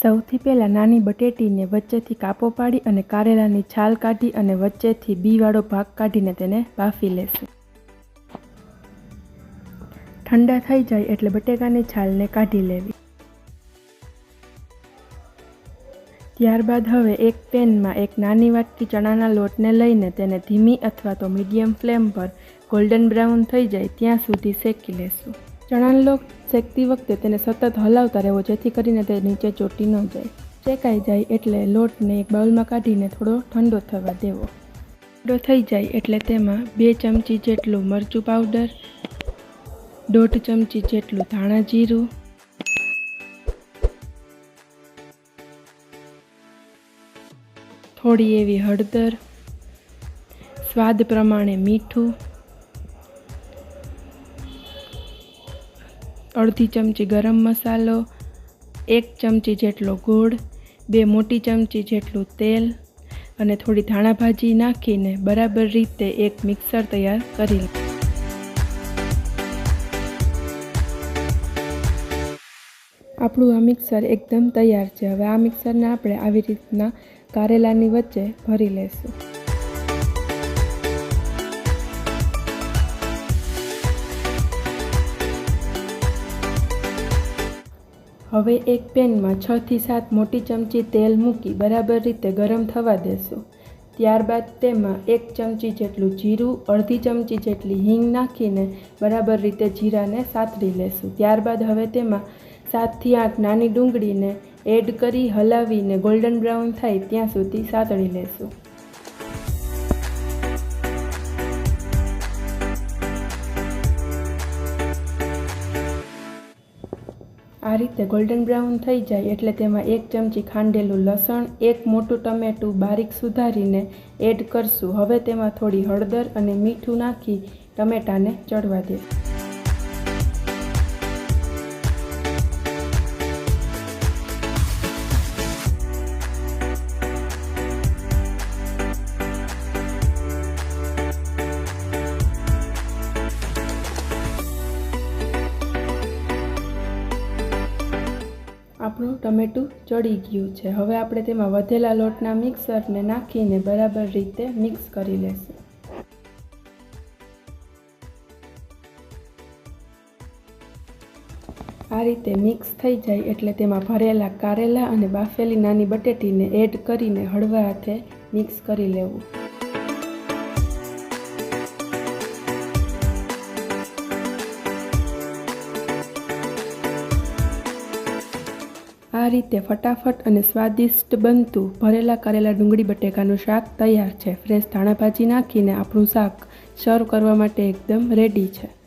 સૌથી પહેલાં નાની બટેટીને વચ્ચેથી કાપો પાડી અને કારેલાની છાલ કાઢી અને વચ્ચેથી બીવાળો ભાગ કાઢીને તેને બાફી લેશું. ઠંડા થઈ જાય એટલે બટેકાની છાલને કાઢી લેવી. ત્યારબાદ હવે એક પેનમાં એક નાની વાટકી ચણાના લોટને લઈને તેને ધીમી અથવા તો મીડિયમ ફ્લેમ પર ગોલ્ડન બ્રાઉન થઈ જાય ત્યાં સુધી શેકી લેશું. ચણાનો શેકતી વખતે તેને સતત હલાવતા રહેવો, જેથી કરીને તે નીચે ચોટી ન જાય. શેકાઈ જાય એટલે લોટને એક બાઉલમાં કાઢીને થોડો ઠંડો થવા દેવો. ઠંડો થઈ જાય એટલે તેમાં બે ચમચી જેટલું મરચું પાવડર, દોઢ ચમચી જેટલું ધાણા જીરું, થોડી એવી હળદર, સ્વાદ પ્રમાણે મીઠું અડધી ચમચી ગરમ મસાલો, એક ચમચી જેટલો ગોળ બે મોટી ચમચી જેટલું તેલ અને થોડી ધાણા ભાજી નાખીને બરાબર રીતે એક મિક્સર તૈયાર કરી આપણું આ મિક્સર એકદમ તૈયાર છે. હવે આ મિક્સરને આપણે આવી રીતના કારેલાની વચ્ચે ભરી લેશું. હવે એક પેનમાં છથી સાત મોટી ચમચી તેલ મૂકી બરાબર રીતે ગરમ થવા દેશું. ત્યારબાદ તેમાં એક ચમચી જેટલું જીરું, અડધી ચમચી જેટલી હિંગ નાખીને બરાબર રીતે જીરાને સાતરી લેશું. ત્યારબાદ હવે તેમાં સાતથી આઠ નાની ડુંગળીને એડ કરી હલાવીને ગોલ્ડન બ્રાઉન થાય ત્યાં સુધી સાતળી લેશું. આ રીતે ગોલ્ડન બ્રાઉન થઈ જાય એટલે તેમાં એક ચમચી ખાંડેલું લસણ, એક મોટું ટમેટું બારીક સુધારીને એડ કરશું. હવે તેમાં થોડી હળદર અને મીઠું નાખી ટમેટાને ચડવા દેશું આપણું ટમેટું ચડી ગયું છે. હવે આપણે તેમાં વધેલા લોટના મિક્સરને નાખીને બરાબર રીતે મિક્સ કરી લેશું. આ રીતે મિક્સ થઈ જાય એટલે તેમાં ભરેલા કારેલા અને બાફેલી નાની બટેટીને એડ કરીને હળવા હાથે મિક્સ કરી લેવું. આ રીતે ફટાફટ અને સ્વાદિષ્ટ બનતું ભરેલા કરેલા ડુંગળી બટેકાનું શાક તૈયાર છે. ફ્રેશ ધાણાભાજી નાખીને આપણું શાક સર્વ કરવા માટે એકદમ રેડી છે.